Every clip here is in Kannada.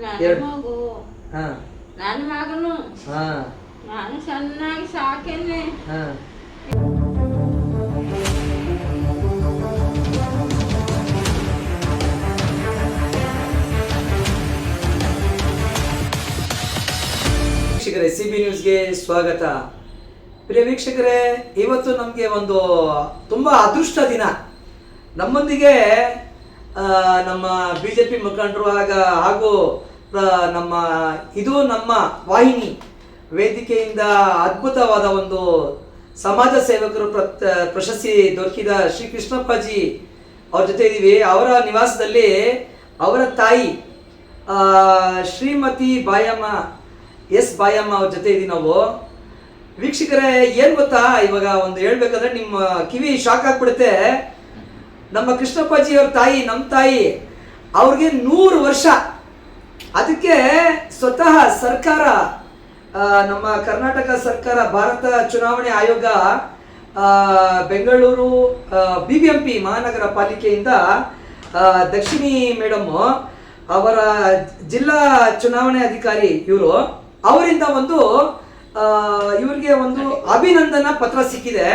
ಎರಡು ಮಗು. ಹಾ. ನನ್ನ ಮಗನು. ಹಾ. ನಾನು ಚೆನ್ನಾಗಿ ಸಾಕೇನೆ. ಹಾ. ವೀಕ್ಷಕರೇ ಸಿ ಬಿ ನ್ಯೂಸ್ಗೆ ಸ್ವಾಗತ. ಪ್ರಿಯ ವೀಕ್ಷಕರೇ ಇವತ್ತು ನಮಗೆ ಒಂದು ತುಂಬ ಅದೃಷ್ಟ ದಿನ. ನಮ್ಮೊಂದಿಗೆ ನಮ್ಮ ಬಿ ಜೆ ಪಿ ಮುಖಂಡರು ಆಗ ಹಾಗೂ ನಮ್ಮ, ಇದು ನಮ್ಮ ವಾಹಿನಿ ವೇದಿಕೆಯಿಂದ ಅದ್ಭುತವಾದ ಒಂದು ಸಮಾಜ ಸೇವಕರು ಪ್ರಶಸ್ತಿ ದೊರಕಿದ ಶ್ರೀ ಕೃಷ್ಣಪ್ಪಾಜಿ ಅವ್ರ ಜೊತೆ ಇದ್ದೀವಿ ಅವರ ನಿವಾಸದಲ್ಲಿ ಅವರ ತಾಯಿ ಶ್ರೀಮತಿ ಬಾಯಮ್ಮ, ಎಸ್ ಬಾಯಮ್ಮ ಅವ್ರ ಜೊತೆ ಇದ್ದೀವಿ ನಾವು. ವೀಕ್ಷಕರೇ, ಏನು ಗೊತ್ತಾ? ಇವಾಗ ಒಂದು ಹೇಳ್ಬೇಕಂದ್ರೆ ನಿಮ್ಮ ಕಿವಿ ಶಾಕ್ ಆಗ್ಬಿಡುತ್ತೆ. ನಮ್ಮ ಕೃಷ್ಣಪ್ಪಾಜಿಯವ್ರ ತಾಯಿ ನಮ್ಮ ತಾಯಿ, ಅವ್ರಿಗೆ ನೂರು ವರ್ಷ. ಅದಕ್ಕೆ ಸ್ವತಃ ಸರ್ಕಾರ ನಮ್ಮ ಕರ್ನಾಟಕ ಸರ್ಕಾರ, ಭಾರತ ಚುನಾವಣೆ ಆಯೋಗ Bengaluru B B M P ಮಹಾನಗರ ಪಾಲಿಕೆಯಿಂದ ದಕ್ಷಿಣಿ ಮೇಡಮ್, ಅವರ ಜಿಲ್ಲಾ ಚುನಾವಣೆ ಅಧಿಕಾರಿ ಇವರು, ಅವರಿಂದ ಒಂದು ಇವರಿಗೆ ಒಂದು ಅಭಿನಂದನಾ ಪತ್ರ ಸಿಕ್ಕಿದೆ.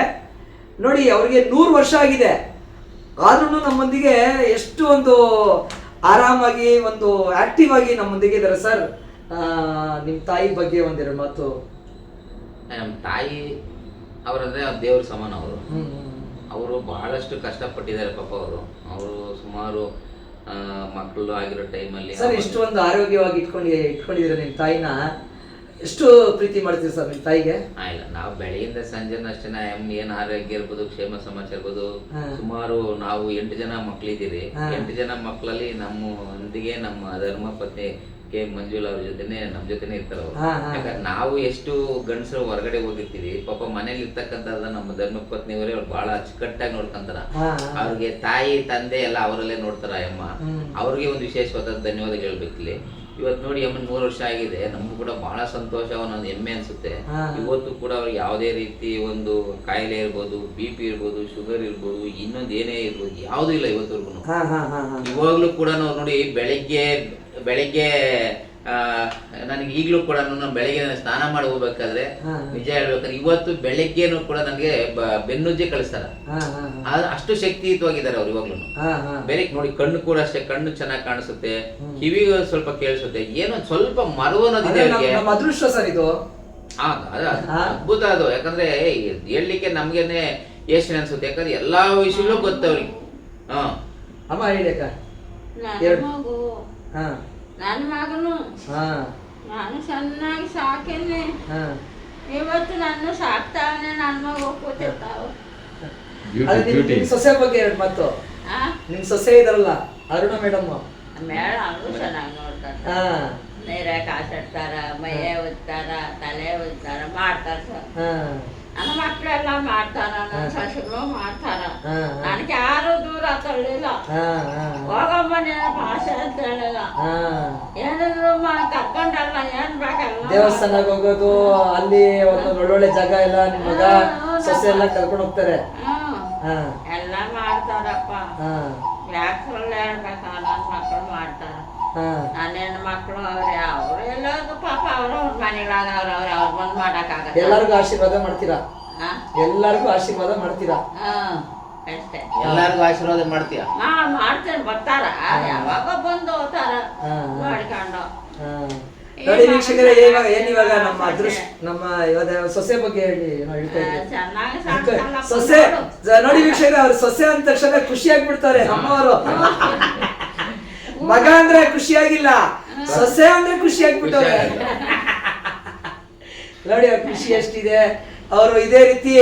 ನೋಡಿ, ಅವರಿಗೆ ನೂರು ವರ್ಷ ಆಗಿದೆ. ಆದ್ರೂ ನಮ್ಮೊಂದಿಗೆ ಎಷ್ಟು ಒಂದು ಆರಾಮಾಗಿ ಒಂದು ಆಕ್ಟಿವ್ ಆಗಿ ನಮ್ಮೊಂದಿಗೆ ಇದ್ದಾರೆ ಸರ್. ನಿಮ್ಮ ತಾಯಿ ಬಗ್ಗೆ ಒಂದೆರಡು ಮಾತು. ನಮ್ಮ ತಾಯಿ ಅವರಂದ್ರೆ ದೇವ್ರ ಸಮಾನ ಅವರು. ಅವರು ಬಹಳಷ್ಟು ಕಷ್ಟಪಟ್ಟಿದ್ದಾರೆ ಪಾಪ ಅವರು. ಅವರು ಸುಮಾರು ಮಕ್ಕಳು ಆಗಿರೋ ಟೈಮಲ್ಲಿ ಸರ್ ಇಷ್ಟು ಒಂದು ಆರೋಗ್ಯವಾಗಿ ಇಟ್ಕೊಂಡು ಇಟ್ಕೊಂಡಿದ್ದೀರ ನಿಮ್ಮ ತಾಯಿನ? ಎಷ್ಟು ಪ್ರೀತಿ ಮಾಡ್ತೀರಿ ಸರ್ ನಿಮ್ಮ ತಾಯಿಗೆ ಇಲ್ಲ ನಾವು ಬೆಳಗಿಂದ ಅಷ್ಟೇ ಎಂ ಏನ್ ಆರೋಗ್ಯ ಇರ್ಬೋದು ಕ್ಷೇಮ ಸಮಾಚಾರ ಇರ್ಬೋದು ಹಾ. ಸುಮಾರು ನಾವು ಎಂಟು ಜನ ಮಕ್ಕಳಿದ್ದೀರಿ ಹಾ. ಎಂಟು ಜನ ಮಕ್ಕಳಲ್ಲಿ ನಮ್ಮ ಒಂದಿಗೆ ನಮ್ಮ ಧರ್ಮ ಪತ್ನಿ ಕೆ ಮಂಜುಳಾ ಅವ್ರ ಜೊತೆನೆ ನಮ್ ಜೊತೆನೆ ಇರ್ತಾರ ಅವ್ರು ಹಾ, ಹಾ. ಯಾಕಂದ್ರೆ ನಾವು ಎಷ್ಟು ಗಂಡಸರು ಹೊರಗಡೆ ಹೋಗಿರ್ತೀವಿ ಪಾಪ ಮನೇಲಿ ಇರ್ತಕ್ಕಂಥದ್ದು ನಮ್ಮ ಧರ್ಮ ಪತ್ನಿಯವರೇ ಅವ್ರು ಬಹಳ ಅಚ್ಚುಕಟ್ಟಾಗಿ ನೋಡ್ಕೊಂತಾರ ಹಾ, ಹಾ. ಅವ್ರಿಗೆ ತಾಯಿ ತಂದೆ ಎಲ್ಲ ಅವರಲ್ಲೇ ನೋಡ್ತಾರ ಅಮ್ಮ ಹ್ಮ್. ಅವ್ರಿಗೆ ಒಂದು ವಿಶೇಷವಾದ ಧನ್ಯವಾದ ಹೇಳ್ಬೇಕಿಲ್ಲಿ ಇವತ್ತು ನೋಡಿ ಅಮ್ಮ ನೂರು ವರ್ಷ ಆಗಿದೆ ನಮಗೂ ಕೂಡ ಬಹಳ ಸಂತೋಷ ಒಂದೊಂದು ಹೆಮ್ಮೆ ಅನ್ಸುತ್ತೆ. ಇವತ್ತು ಕೂಡ ಅವ್ರಿಗೆ ಯಾವುದೇ ರೀತಿ ಒಂದು ಕಾಯಿಲೆ ಇರ್ಬೋದು ಬಿ ಪಿ ಇರ್ಬೋದು ಶುಗರ್ ಇರ್ಬೋದು ಇನ್ನೊಂದು ಏನೇ ಇರ್ಬೋದು ಯಾವುದೂ ಇಲ್ಲ ಇವತ್ತವರೆಗೂ ಇವಾಗ್ಲೂ ಕೂಡ ನೋಡಿ ಬೆಳಿಗ್ಗೆ ಬೆಳಿಗ್ಗೆ ನನಗೆ ಈಗಲೂ ಕೂಡ ನಾನು ಬೆಳಿಗ್ಗೆ ಸ್ನಾನ ಮಾಡಿ ಹೋಗ್ಬೇಕಾದ್ರೆ. ನಿಜ ಹೇಳ್ಬೇಕಾದ್ರೆ ಇವತ್ತು ಬೆಳಿಗ್ಗೆನೂ ಕೂಡ ನನಗೆ ಬೆನ್ನುಜ್ಜೆ ಕಳಿಸ್ತಾರ. ಹಾ ಹಾ ಆ- ಅಷ್ಟು ಶಕ್ತಿಯುತವಾಗಿದ್ದಾರೆ ಅವ್ರು ಇವಾಗ್ಲೂ ಹಾ ಹಾ. ಬೇರೆ ನೋಡಿ ಕಣ್ಣು ಕೂಡ ಅಷ್ಟೇ ಕಣ್ಣು ಚೆನ್ನಾಗಿ ಕಾಣಿಸುತ್ತೆ ಕಿವಿ ಸ್ವಲ್ಪ ಕೇಳಿಸುತ್ತೆ ಏನೋ ಸ್ವಲ್ಪ ಮರವು ಅನ್ನೋದಿದೆ ಅದೃಷ್ಟ ಸರ್ ಇದು. ಅದ್ಭುತ ಅದು. ಯಾಕಂದ್ರೆ ಹೇಳಲಿಕ್ಕೆ ನಮ್ಗೆನೆ ಯೋಚನೆ ಅನ್ಸುತ್ತೆ? ಯಾಕಂದ್ರೆ ಎಲ್ಲಾ ವಿಷಯಗಳು ಗೊತ್ತು ಅವ್ರಿಗೆ ಹಾ. ಅಮ್ಮ ಹೇಳಿ ಅಕ್ಕ. ನನ್ನ ಮಗನು. ಹಾ. ನಾನು ಚೆನ್ನಾಗಿ ಸಾಕೇನೆ. ಹಾ. ಇವತ್ತು ನನ್ನ ಸಾಕ್ತಾವನೆ ನನ್ನ ಮಗ ಕೂತಿರ್ತಾವ ಅದೇ ನಿಮ್ ನಿಮ್ ಸೊಸೆ ಬಗ್ಗೆ ಎರಡು ಮಾತು. ಆ? ನಿಮ್ ಸೊಸೆ ಇದಾರಲ್ಲ ಅರುಣ ಮೇಡಮ್. ಮೇಡ ಅವರು ಚೆನ್ನಾಗಿ ನೋಡ್ತಾರೆ ಹಾ. ನೀರ ಕಾಸಿಡ್ತಾರ ಮೈಯ ಒತ್ತಾರ ತಲೆ ಒತ್ತಾರ ಮಾಡ್ತಾರ ಸರ್. ನನ್ನ ಮಕ್ಕಳೆಲ್ಲ ಮಾಡ್ತಾರ ನನ್ನ ಸೊಸೆಗಳು ಮಾಡ್ತಾರ. ನನಗೆ ಯಾರು ದೂರ ತಳ್ಳಿಲ್ಲ. ಹಾ ಹಾ. ಹಾ ದೇವಸ್ಥಾನಕ್ಕೆ ಹೋಗೋದು ಅಲ್ಲಿ ಒಂದು ಒಳ್ಳೊಳ್ಳೆ ಜಾಗ ಎಲ್ಲ ನಿಮ್ ಮಗ ಸೊಸೆ ಎಲ್ಲ ಕರ್ಕೊಂಡು ಹೋಗ್ತಾರೆ. ಎಲ್ಲಾರ್ಗು ಹಾ. ಎಲ್ಲ ಮಾಡ್ತಾರಪ್ಪ. ಹಾ. ಯಾಕೆ ಸುಳ್ಳು ಹೇಳ್ಬೇಕ ನನ್ನ ಮಕ್ಕಳು ಮಾಡ್ತಾರ. ಹಾ. ನನ್ನ ಹೆಣ್ಣು ಮಕ್ಕಳು ಅವ್ರೆ ಅವ್ರು ಎಲ್ಲೋದು ಪಾಪ ಅವರು ಅವ್ರ ಮನೆಗಳಾಗ ಅವ್ರ ಅವ್ರ ಅವ್ರ ಬಂದ್ ಮಾಡಕ್ಕಾಗತ್ತ ಎಲ್ಲರಿಗೂ ಆಶೀರ್ವಾದ ಮಾಡ್ತೀರಾ? ಹಾ. ಎಲ್ಲರಿಗೂ ಆಶೀರ್ವಾದ ಮಾಡ್ತೀರಾ? ಹ್ಮ್ ಅಷ್ಟೇ. ಎಲ್ಲಾರ್ಗು ಆಶೀರ್ವಾದ ಮಾಡ್ತೀಯ? ಹಾ ಮಾಡ್ತೇನೆ ಬರ್ತಾರ. ಯಾವಾಗ ಬಂದು ಹೋಗ್ತಾರ ಮಾಡ್ಕೊಂಡು. ನೋಡಿ ವೀಕ್ಷಕರೇ ಇವಾಗ ಏನ್ ಇವಾಗ ನಮ್ಮ ಅದೃಷ್ಟ ನಮ್ಮ ಇವಾಗ ಸೊಸೆ ಬಗ್ಗೆ ಹೇಳಿ ಸೊಸೆ ನೋಡಿ. ವೀಕ್ಷಕರೇ ಅವ್ರ ಸೊಸೆ ಅಂದ ತಕ್ಷಣ ಖುಷಿ ಆಗ್ಬಿಡ್ತಾರೆ ಅಮ್ಮವರು ಮಗ ಅಂದ್ರೆ ಖುಷಿಯಾಗಿಲ್ಲ ಸೊಸೆ ಅಂದ್ರೆ ಖುಷಿ ಆಗ್ಬಿಟ್ಟವ್ರೆ. ನೋಡಿ ಅವ್ರ ಖುಷಿ ಎಷ್ಟಿದೆ. ಅವರು ಇದೇ ರೀತಿ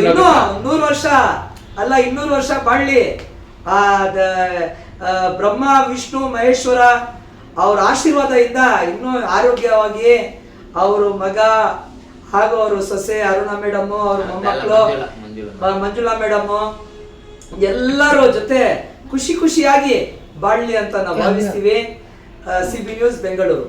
ಇನ್ನೂ ನೂರು ವರ್ಷ ಅಲ್ಲ ಇನ್ನೂರು ವರ್ಷ ಬಾಳ್ಲಿ. ಆ ದ- ಬ್ರಹ್ಮ ವಿಷ್ಣು ಮಹೇಶ್ವರ ಅವ್ರ ಆಶೀರ್ವಾದದಿಂದ ಇನ್ನೂ ಆರೋಗ್ಯವಾಗಿ ಅವರು ಮಗ ಹಾಗೂ ಅವರು ಸೊಸೆ ಅರುಣ ಮೇಡಮ್ ಅವ್ರ ಮೊಮ್ಮಕ್ಕಳು ಮಂಜುಳಾ, ಮೇಡಮ್ ಎಲ್ಲರೂ ಜೊತೆ ಖುಷಿ ಖುಷಿಯಾಗಿ ಬಾಳ್ಲಿ ಅಂತ ನಾವು ಭಾವಿಸ್ತೀವಿ. C B news Bengaluru